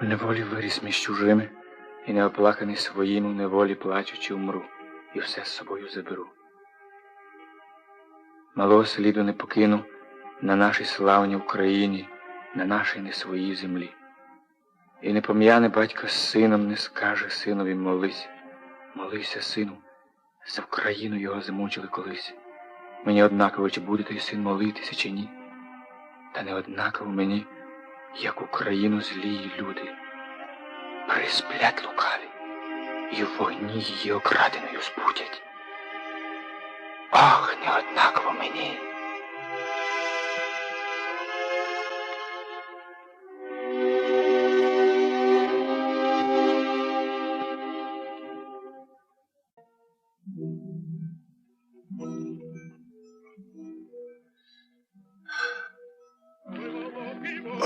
В неволі виріс між чужими, і неоплаканий своїм у неволі плачучи умру, і все з собою заберу. Малого сліду не покину на нашій славній Україні, на нашій не своїй землі. І не пом'яне батько з сином, не скаже синові молись, молися, сину, за Україну його замучили колись. Мені однаково, чи буде той син молитися, чи ні. Та не однаково мені, як Україну злії люди. Присплять лукаві, і в вогні її окраденою збудять. Ах, неоднаково мені.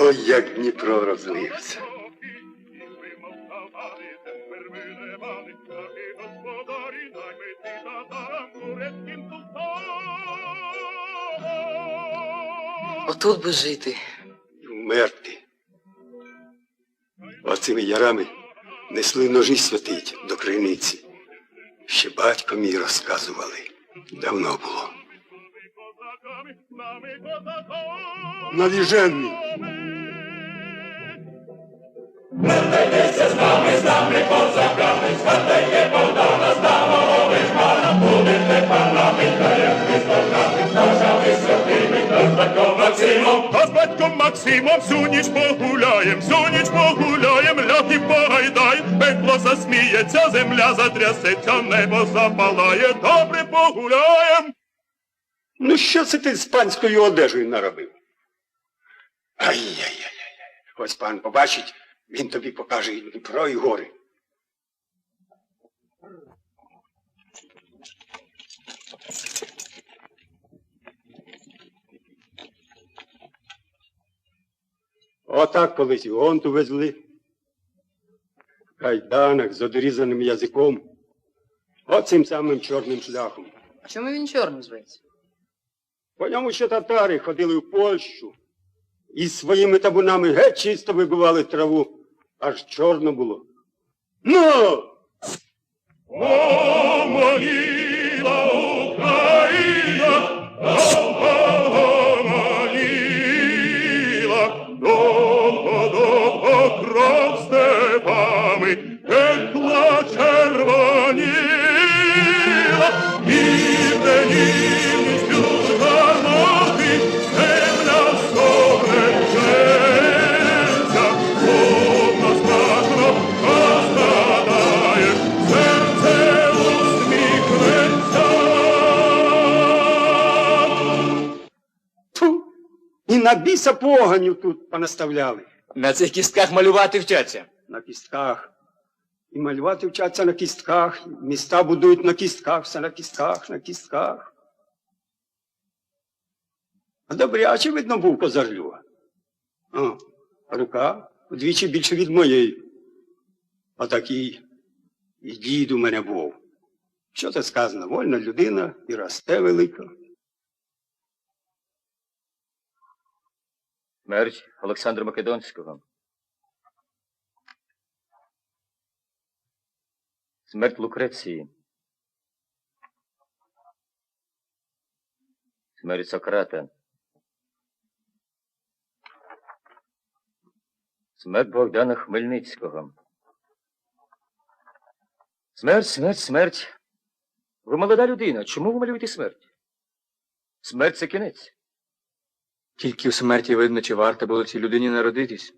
Ой, як Дніпро розлився. Отут би жити. І вмерти. Оцими ярами несли ножі святить до криниці. Ще батько мій розказували. Давно було. Навіжений. Максимом, а з батьком Максимом всю ніч погуляєм, всю ніч погуляєм, ляхи погайдай, пекло засміється, земля затрясеться, небо запалає, добре погуляєм. Ну що це ти з панською одежею наробив? Ай-яй-яй. Ось пан побачить, він тобі покаже і Дніпро, і гори. Отак колись гонту везли. В кайданах з одрізаним язиком. Оцим самим чорним шляхом. А чому він чорним зветься? По ньому ще татари ходили в Польщу і своїми табунами геть чисто вибивали траву, аж чорно було. Ну! О, могила Україна, о, о, могила, довго, Біса поганю тут понаставляли. На цих кістках малювати вчаться. На кістках. І малювати вчаться на кістках, міста будують на кістках, все на кістках, на кістках. А добряче, видно, був козарлюга. О, рука вдвічі більше від моєї. А такий і дід у мене був. Що це сказано? Вольна людина і росте велика. Смерть Олександра Македонського. Смерть Лукреції. Смерть Сократа. Смерть Богдана Хмельницького. Смерть, смерть, смерть. Ви молода людина. Чому ви малюєте смерть? Смерть це кінець. Тільки в смерті видно, чи варто було цій людині народитись.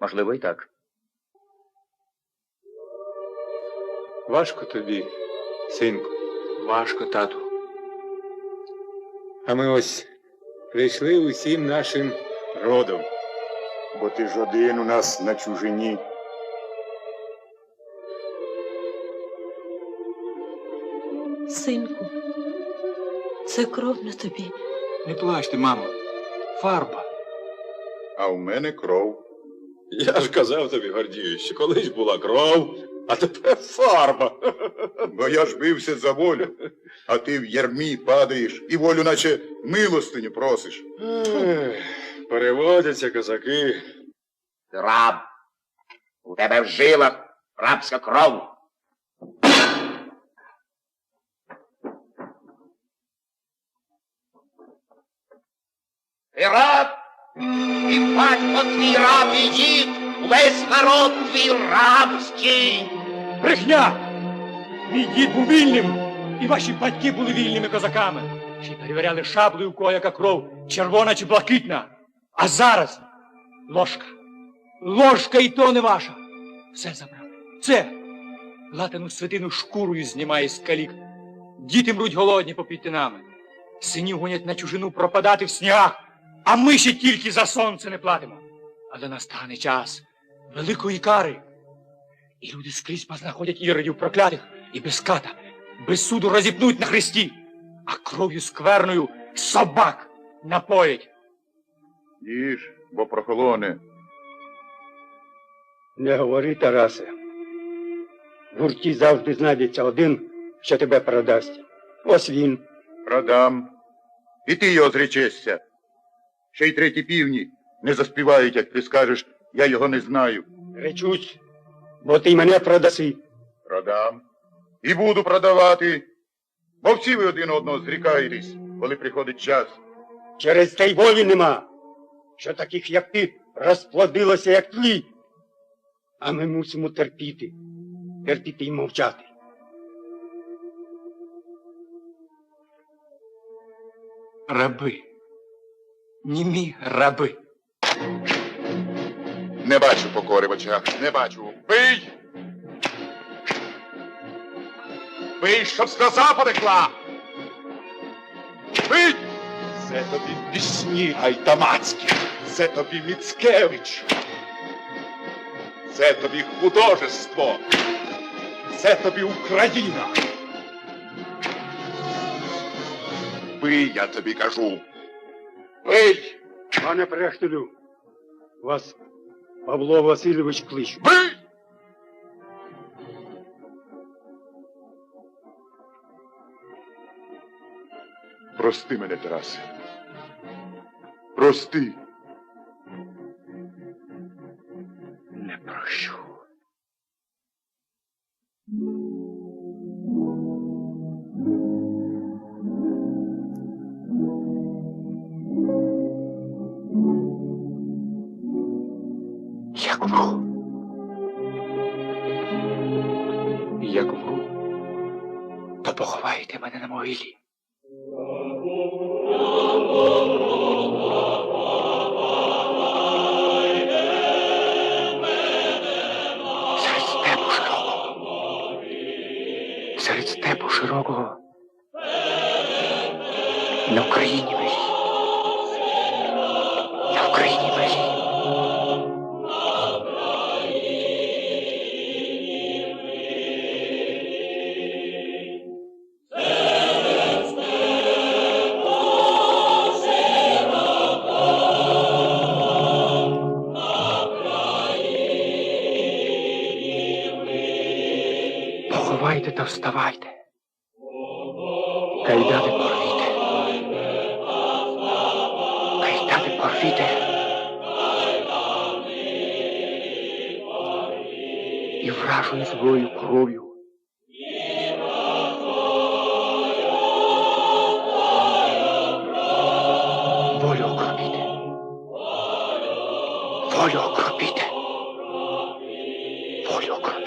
Можливо, і так. Важко тобі, синку. Важко, тату. А ми ось прийшли усім нашим родом. бо ти ж один у нас на чужині. Синку, це кров на тобі. Не плачте, мамо. Фарба. А в мене кров. Я ж казав тобі, Гордію, що колись була кров, а тепер фарба. Бо я ж бився за волю, а ти в ярмі падаєш і волю, наче милостиню просиш. Переводяться козаки Ти раб. У тебе в жилах рабська кров. Ти раб, і батько твій раб, і дід, весь народ твій рабський. Брехня! Мій дід був вільним, і ваші батьки були вільними козаками. Й перевіряли шаблею, у кого яка кров, червона чи блакитна. А зараз ложка. Ложка і то не ваша. Все забрали. Все. Латану святину шкурою знімає з калік. Діти мруть голодні попід тинами. Синів гонять на чужину пропадати в снігах, а ми ще тільки за сонце не платимо. Але настане час великої кари. І люди скрізь познаходять іродів проклятих і без ката, без суду розіпнуть на хресті, а кров'ю скверною собак напоять. Їж, бо прохолоне. Не говори, Тарасе. В гурті завжди знайдеться один, що тебе продасть. Ось він. Продам. І ти його зречешся. Ще й треті півні не заспівають, як ти скажеш, я його не знаю. Речусь, бо ти мене продаси. Продам. І буду продавати. Бо всі ви один одного зрікаєтесь, коли приходить час. Через те й волі нема, що таких, як ти, розплодилося, як тлі. А ми мусимо терпіти, терпіти і мовчати. Раби. Німі раби. Не бачу очах, не бачу. Бий! Бий, щоб сльоза потекла! Бий! Це тобі пісні гайдамацькі, це тобі Міцкевич, це тобі художество, це тобі Україна. Бий, я тобі кажу. Бий! Пане Прехтелю, вас Павло Васильович кличе. Бий! Прости мене, Тарасе. Прости. Як умру. Як умру, то поховайте мене на могилі. Серед степу широкого. Серед степу широкого. На Україні Поховайте та вставайте. Кайдани порвіте. Кайдани порвіте. І вражою злою кров'ю. Волю окропіте. Волю окропіте. Волю окропіте.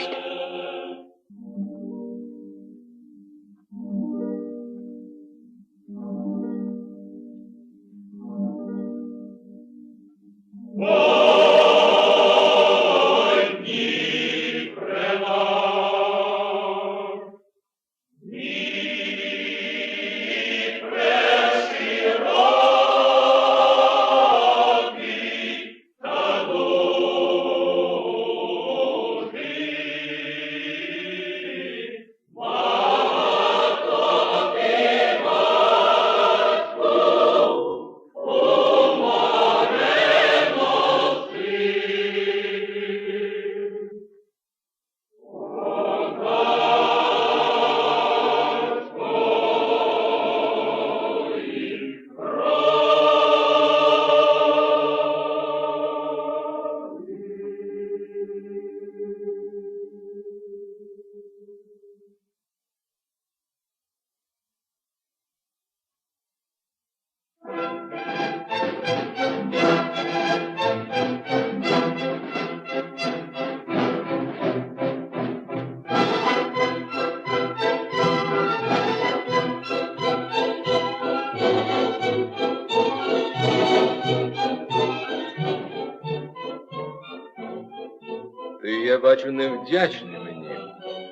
Бачу, невдячний мені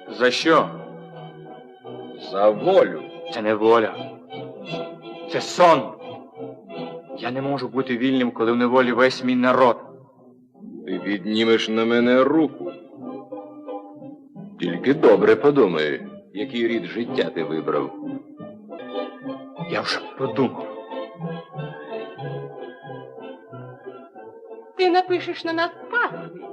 За що? за волю. Це не воля. Це сон. Я не можу бути вільним, коли в неволі весь мій народ. Ти піднімеш на мене руку. Тільки добре подумай, який рід життя ти вибрав. Я вже подумав. Ти напишеш на нас паспорт.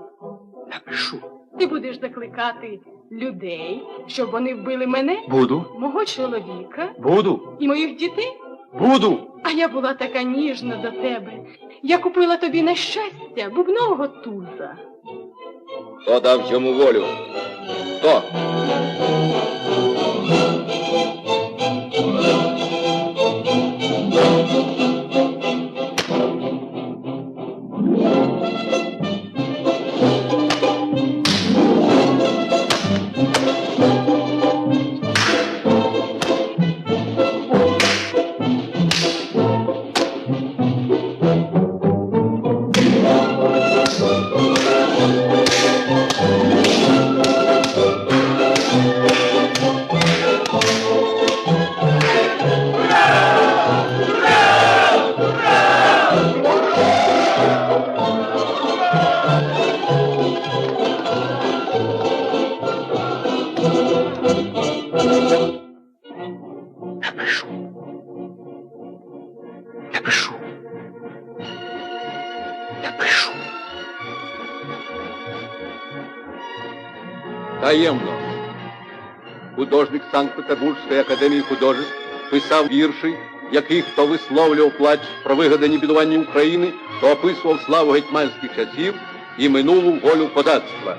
Напишу. Ти будеш закликати людей, щоб вони вбили мене, Буду. мого чоловіка Буду. і моїх дітей. Буду. А я була така ніжна до тебе. Я купила тобі на щастя бубнового туза. Хто дав йому волю? Хто? Таємно. Художник Санкт-Петербурзької академії художеств писав вірші, яких то висловлював плач про вигадані бідування України, то описував славу гетьманських часів і минулу волю козацтва,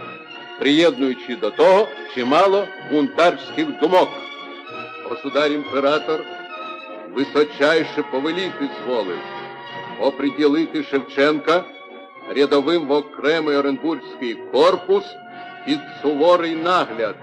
приєднуючи до того чимало бунтарських думок. Государ імператор височайше повеліти зволив, оприділити Шевченка рядовим в окремий Оренбурзький корпус під суворий нагляд